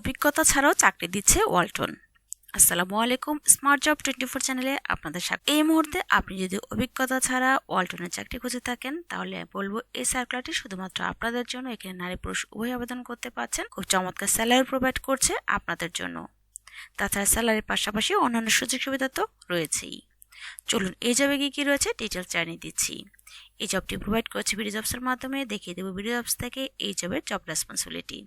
অভিজ্ঞতা ছাড়াও চাকরি দিচ্ছে ওয়ালটন। আসসালামু আলাইকুম স্মার্ট জব টোয়েন্টি ফোর চ্যানেলে আপনাদের স্বাগত। এই মুহূর্তে আপনি যদি অভিজ্ঞতা ছাড়া ওয়ালটনের চাকরি খুঁজে থাকেন, তাহলে বলব এই সার্কুলারটি শুধুমাত্র আপনাদের জন্য, এখানে নারী পুরুষ উভয় আবেদন করতে পারছেন। খুব চমৎকার স্যালারি প্রোভাইড করছে আপনাদের জন্য। তাছাড়া স্যালারির পাশাপাশি অন্যান্য সুযোগ সুবিধা তো রয়েছেই। চলুন, এই জবে কি কী রয়েছে ডিটেলস জানিয়ে দিচ্ছি। এই জবটি প্রোভাইড করছে বিডি জবসের মাধ্যমে, দেখিয়ে দেবো বিডি জবস থেকে এই জবের জব রেসপন্সিবিলিটি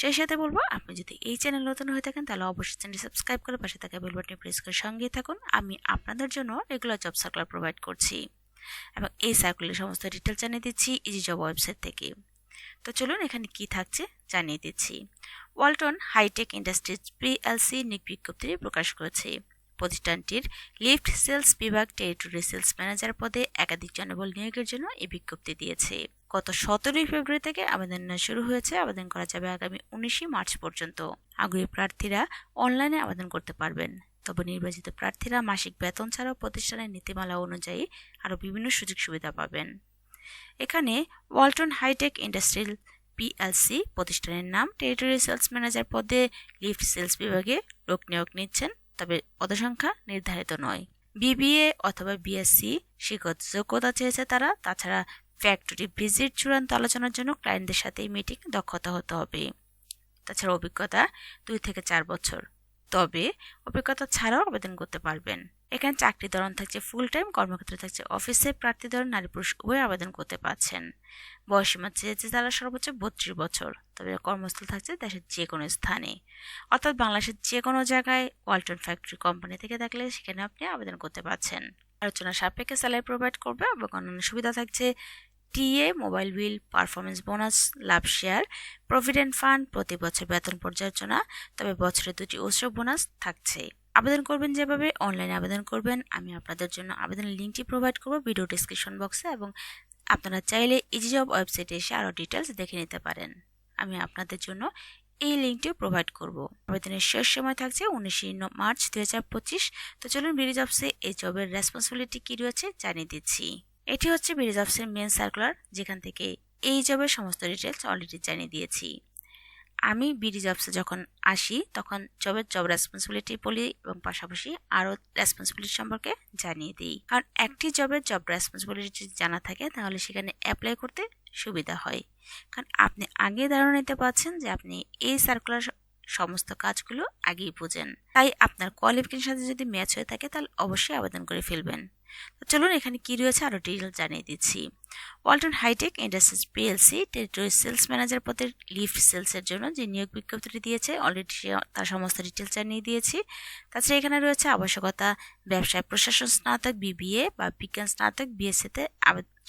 সেই সাথে বলব, আপনি যদি এই চ্যানেল নতুন হয়ে থাকেন, তাহলে অবশ্যই চ্যানেলটি সাবস্ক্রাইব করে পাশে থাকা বেল বাটনে প্রেস করে সঙ্গেই থাকুন। আমি আপনাদের জন্য রেগুলার জব সার্কুলার প্রোভাইড করছি এবং এই সার্কুলারের সমস্ত ডিটেলস জানিয়ে দিচ্ছি ইজি জব ওয়েবসাইট থেকে। তো চলুন এখানে কি থাকছে জানিয়ে দিচ্ছি। ওয়ালটন হাইটেক ইন্ডাস্ট্রিজ পিএলসি নিক বিজ্ঞপ্তি প্রকাশ করেছে। প্রতিষ্ঠানটির লিফট সেলস বিভাগ টেরিটরি সেলস ম্যানেজার পদে একাধিক জনবল নিয়োগের জন্য এই বিজ্ঞপ্তি দিয়েছে। গত সতেরোই ফেব্রুয়ারি থেকে আবেদন শুরু হয়েছে। আবেদন করা যাবে আগামী উনিশে মার্চ পর্যন্ত। আগ্রহী প্রার্থীরা অনলাইনে আবেদন করতে পারবেন। তবে নির্বাচিত প্রার্থীরা মাসিক বেতন ছাড়াও প্রতিষ্ঠানের নীতিমালা অনুযায়ী আরও বিভিন্ন সুযোগ সুবিধা পাবেন। এখানে ওয়ালটন হাইটেক ইন্ডাস্ট্রিয়াল পিএলসি প্রতিষ্ঠানের নাম টেরিটরি সেলস ম্যানেজার পদে লিফট সেলস বিভাগে লোক নিয়োগ নিচ্ছেন, তবে পদসংখ্যা নির্ধারিত নয়। বিবিএ অথবা বিএসসি শিক্ষক যোগ্যতা চেয়েছে তারা, তাছাড়া ফ্যাক্টরি ভিজিট চূড়ান্ত আলোচনার জন্য ক্লায়েন্টদের সাথে এই মিটিং দক্ষতা হতে হবে। তাছাড়া অভিজ্ঞতা দুই থেকে চার বছর। তবে অভিজ্ঞতা ছাড়াও আবেদন করতে পারবেন। এখানে চাকরি ধরন থাকছে ফুল টাইম কর্মক্ষেত্র থাকছে অফিসে প্রার্থী ধরন, নারী পুরুষ উভয় আবেদন করতে পারছেন। বয়সীমা চেয়েছে তারা সর্বোচ্চ বত্রিশ বছর। তবে কর্মস্থল থাকছে দেশের যে কোনো স্থানে। অর্থাৎ বাংলাদেশের যে কোনো জায়গায় ওয়ালটন ফ্যাক্টরি কোম্পানি থেকে থাকলে সেখানে আপনি আবেদন করতে পারছেন। আলোচনা সাপেক্ষে স্যালারি প্রোভাইড করবে এবং অন্যান্য সুবিধা থাকছে TA mobile bill performance bonus, লাভ শেয়ার, প্রভিডেন্ট ফান্ড, প্রতি বছর বেতন পর্যালোচনা, তবে বছরে দুটি উৎসব বোনাস থাকছে। আবেদন করবেন যেভাবে অনলাইনে আবেদন করবেন, আমি আপনাদের জন্য আবেদনের লিঙ্কটি প্রোভাইড করব ভিডিও ডিসক্রিপশন বক্সে এবং আপনারা চাইলে ইজি জব ওয়েবসাইটে এসে আরও ডিটেলস দেখে নিতে পারেন। আমি আপনাদের জন্য এই লিঙ্কটিও প্রোভাইড করব। আবেদনের শেষ সময় থাকছে উনিশে মার্চ দু হাজার পঁচিশ। তো চলুন বিডি জবসে এই জবের রেসপন্সিবিলিটি কী রয়েছে জানিয়ে দিচ্ছি। এটি হচ্ছে বিডি জবসের মেন সার্কুলার যেখান থেকে এই জবের সমস্ত ডিটেলস অলরেডি জানিয়ে দিয়েছি। আমি বিডি জবসে যখন আসি, তখন জবের জব রেসপন্সিবিলিটি বলি এবং পাশাপাশি আরও রেসপন্সিবিলিটি সম্পর্কে জানিয়ে দিই। কারণ একটি জবের জব রেসপন্সিবিলিটি যদি জানা থাকে, তাহলে সেখানে অ্যাপ্লাই করতে সুবিধা হয়। কারণ আপনি আগে ধারণা নিতে পারছেন যে আপনি এই সার্কুলার সমস্ত কাজগুলো আগেই বুঝেন। তাই আপনার কোয়ালিফিকেশন সাথে যদি ম্যাচ হয়ে থাকে, তাহলে অবশ্যই আবেদন করে ফেলবেন। চলুন এখানে কি রয়েছে আরও ডিটেল জানিয়ে দিচ্ছি। Walton hi tech industries PLC territory sales manager পদের লিফট সেলসের জন্য যে নিয়োগ বিজ্ঞপ্তিটি দিয়েছে অলরেডি তার সমস্ত ডিটেলস জানিয়ে দিয়েছি। তাছাড়া এখানে রয়েছে আবশ্যকতা ব্যবসায় প্রশাসন স্নাতক বিবিএ বা বিজ্ঞান স্নাতক বিএসসিতে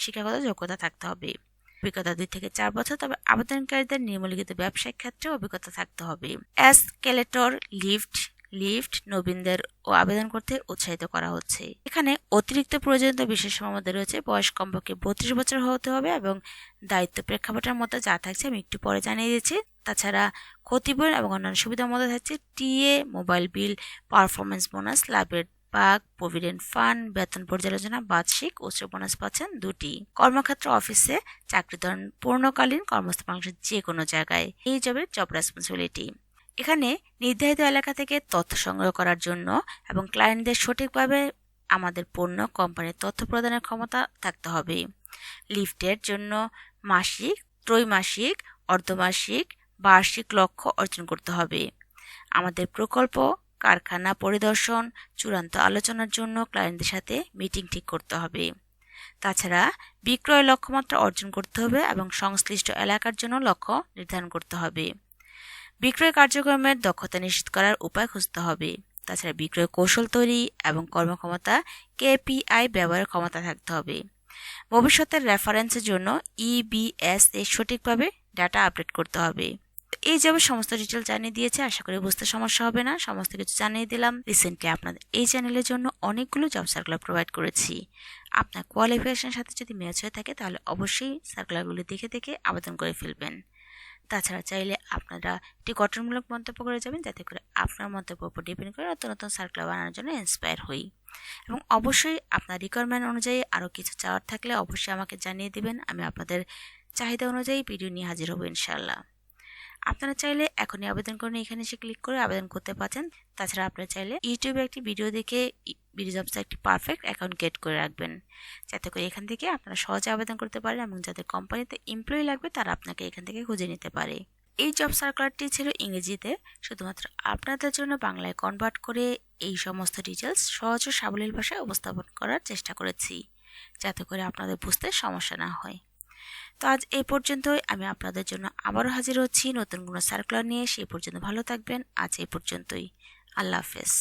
শিক্ষাগত যোগ্যতা থাকতে হবে। অভিজ্ঞতা দুই থেকে চার বছর, তবে আবেদনকারীদের নিম্নলিখিত ব্যবসায়িক ক্ষেত্রে অভিজ্ঞতা থাকতে হবে। অ্যাসকেলেটর লিফট লিফট, নবীনদের ও আবেদন করতে উৎসাহিত করা হচ্ছে। এখানে অতিরিক্ত প্রয়োজনীয় বিশেষ মধ্যে রয়েছে। বয়স কমপক্ষে বত্রিশ বছর হতে হবে এবং দায়িত্ব প্রেক্ষাপটের মধ্যে যা থাকছে আমি একটু পরে জানিয়ে দিচ্ছি। তাছাড়া ক্ষতিপূরণ এবং অন্যান্য সুবিধার মধ্যে থাকছে TA, mobile bill performance bonus, লাভের পাক প্রভিডেন্ট ফান্ড, বেতন পর্যালোচনা, বার্ষিক উচ্চ বোনাস পাচ্ছেন দুটি। কর্মক্ষেত্র অফিসে চাকরি ধরন পূর্ণকালীন, কর্মস্থল যে কোনো জায়গায়। এই জবের জব রেসপন্সিবিলিটি এখানে নির্ধারিত এলাকা থেকে তথ্য সংগ্রহ করার জন্য এবং ক্লায়েন্টদের সঠিকভাবে আমাদের পণ্য কোম্পানির তথ্য প্রদানের ক্ষমতা থাকতে হবে। লিফটের জন্য মাসিক, ত্রৈমাসিক, অর্ধমাসিক, বার্ষিক লক্ষ্য অর্জন করতে হবে। আমাদের প্রকল্প, কারখানা পরিদর্শন, চূড়ান্ত আলোচনার জন্য ক্লায়েন্টদের সাথে মিটিং ঠিক করতে হবে। তাছাড়া বিক্রয় লক্ষ্যমাত্রা অর্জন করতে হবে এবং সংশ্লিষ্ট এলাকার জন্য লক্ষ্য নির্ধারণ করতে হবে। বিক্রয় কার্যক্রমের দক্ষতা নিশ্চিত করার উপায় খুঁজতে হবে। তাছাড়া বিক্রয় কৌশল তৈরি এবং কর্মক্ষমতা কেপিআই ব্যবহারের ক্ষমতা থাকতে হবে। ভবিষ্যতের রেফারেন্সের জন্য ইবিএস এ সঠিকভাবে ডাটা আপডেট করতে হবে। এই যাবে সমস্ত ডিটেল জানিয়ে দিয়েছে, আশা করি বুঝতে সমস্যা হবে না। সমস্ত কিছু জানিয়ে দিলাম। রিসেন্টলি আপনাদের এই চ্যানেলের জন্য অনেকগুলো জব সার্কুলার প্রোভাইড করেছি। আপনার কোয়ালিফিকেশনের সাথে যদি ম্যাচ হয়ে থাকে, তাহলে অবশ্যই সার্কুলারগুলি দেখে দেখে আবেদন করে ফেলবেন। তাছাড়া চাইলে আপনারা একটি গঠনমূলক মন্তব্য করে যাবেন, যাতে করে আপনার মন্তব্যের উপর ডিপেন্ড করে নতুন নতুন সার্কুলার বানানোর জন্য ইন্সপায়ার হই। এবং অবশ্যই আপনার রিকোয়ারমেন্ট অনুযায়ী আরও কিছু চাওয়ার থাকলে অবশ্যই আমাকে জানিয়ে দিবেন, আমি আপনাদের চাহিদা অনুযায়ী ভিডিও নিয়ে হাজির হব ইনশাল্লাহ আপনারা চাইলে এখনই আবেদন করুন, এখানে এসে ক্লিক করে আবেদন করতে পারছেন। তাছাড়া আপনারা চাইলে ইউটিউবে একটি ভিডিও দেখে বিডিজবসে একটি পারফেক্ট অ্যাকাউন্ট গেট করে রাখবেন। যাতে করে এখান থেকে আপনারা সহজে আবেদন করতে পারেন এবং যাদের কোম্পানিতে এমপ্লয়ি লাগবে তারা আপনাকে এখান থেকে খুঁজে নিতে পারে। এই জব সার্কুলারটি ছিল ইংরেজিতে। শুধুমাত্র আপনাদের জন্য বাংলায় কনভার্ট করে এই সমস্ত ডিটেলস সহজ ও সাবলীল ভাষায় উপস্থাপন করার চেষ্টা করেছি, যাতে করে আপনাদের বুঝতে সমস্যা না হয়। তো আজ এই পর্যন্তই। আমি আপনাদের জন্য আবারও হাজির হচ্ছি। নতুন কোনো সার্কুলার নিয়ে। সেই পর্যন্ত ভালো থাকবেন। আজ এই পর্যন্তই। আল্লাহ হাফেজ।